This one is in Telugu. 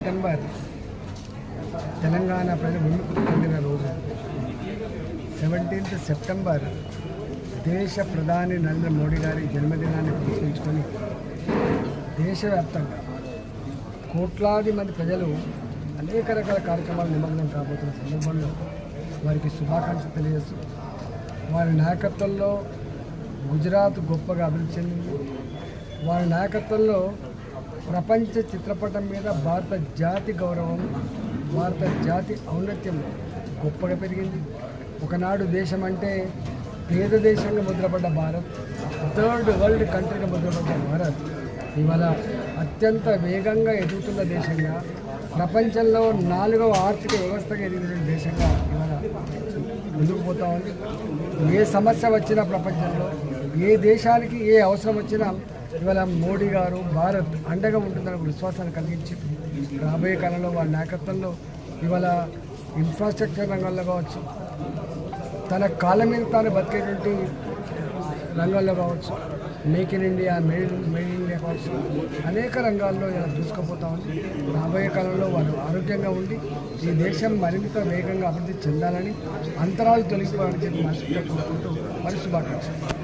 సెప్టెంబర్ తెలంగాణ ప్రజలు విముక్తి పొందిన రోజు. సెవెంటీన్త్ సెప్టెంబర్ దేశ ప్రధాని నరేంద్ర మోడీ గారి జన్మదినాన్ని పురస్కరించుకొని దేశవ్యాప్తంగా కోట్లాది మంది ప్రజలు అనేక రకాల కార్యక్రమాలు నిమగ్నం కాబోతున్న సందర్భంలో వారికి శుభాకాంక్షలు తెలియజేస్తూ వారి నాయకత్వంలో గుజరాత్ గొప్పగా అభివృద్ధి చెందింది. వారి నాయకత్వంలో ప్రపంచ చిత్రపటం మీద భారత జాతి గౌరవం భారత జాతి ఔన్నత్యం గొప్పగా పెరిగింది. ఒకనాడు దేశం అంటే పేద దేశంగా ముద్రపడ్డ భారత్ థర్డ్ వరల్డ్ కంట్రీగా ముద్రపడ్డ భారత్. ఇవాళ అత్యంత వేగంగా ఎదుగుతున్న దేశంగా ప్రపంచంలో నాలుగవ ఆర్థిక వ్యవస్థగా ఎదిగిన దేశంగా ఇవాళ ముందుకు పోతా ఉంది. ఏ సమస్య వచ్చినా ప్రపంచంలో ఏ దేశానికి ఏ అవసరం వచ్చినా ఇవాళ మోడీ గారు భారత్ అండగా ఉంటుందని ఒక విశ్వాసాన్ని కలిగించి రాబోయే కాలంలో వారి నాయకత్వంలో ఇవాళ ఇన్ఫ్రాస్ట్రక్చర్ రంగంలో కావచ్చు తన కాళ్ళ మీద తాను బతికేటువంటి రంగాల్లో కావచ్చు make in India made made in India కావచ్చు అనేక రంగాల్లో ఇలా దూసుకుపోతా ఉంది. రాబోయే కాలంలో వారు ఆరోగ్యంగా ఉండి ఈ దేశం మరింత వేగంగా అభివృద్ధి చెందాలని అంతరాలు తొలగిపోవాలని చెప్పి మనసుగా కోరుకుంటూ మరి శుభాకాంక్షలు.